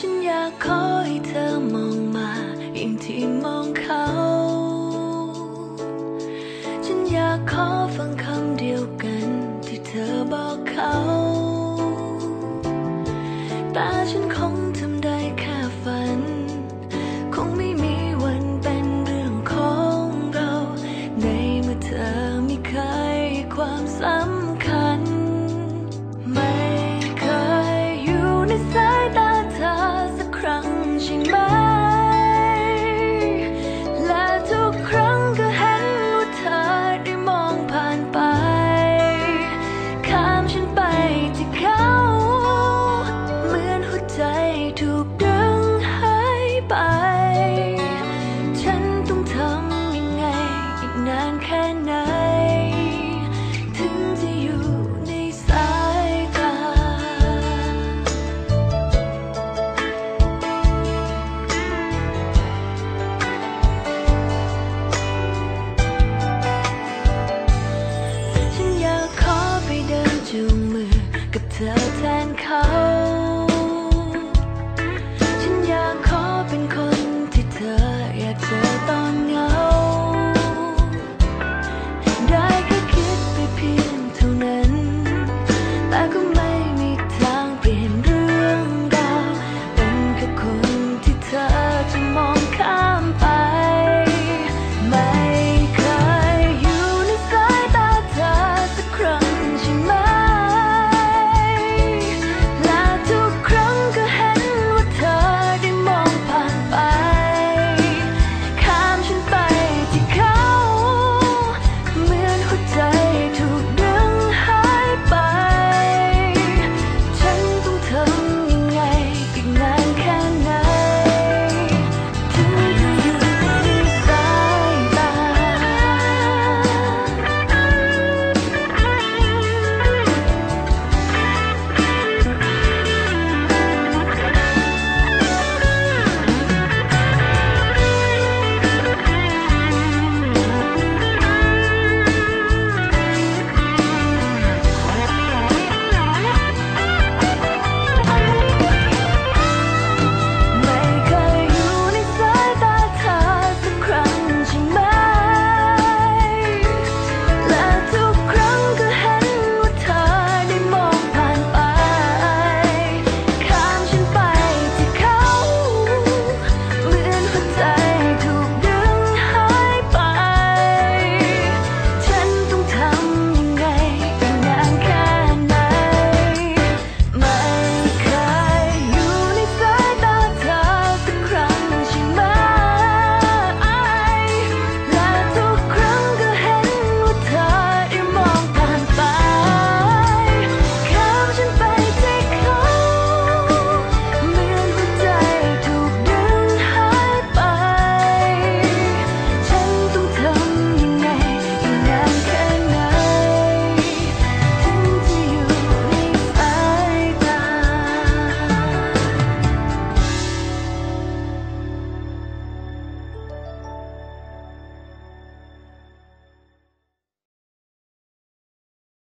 ฉันอยากขอให้เธอมองมาอย่างที่มองเขา ฉันอยากขอฟังคำเดียวกันที่เธอบอกเขา แต่ฉันคง เธอแทนเขา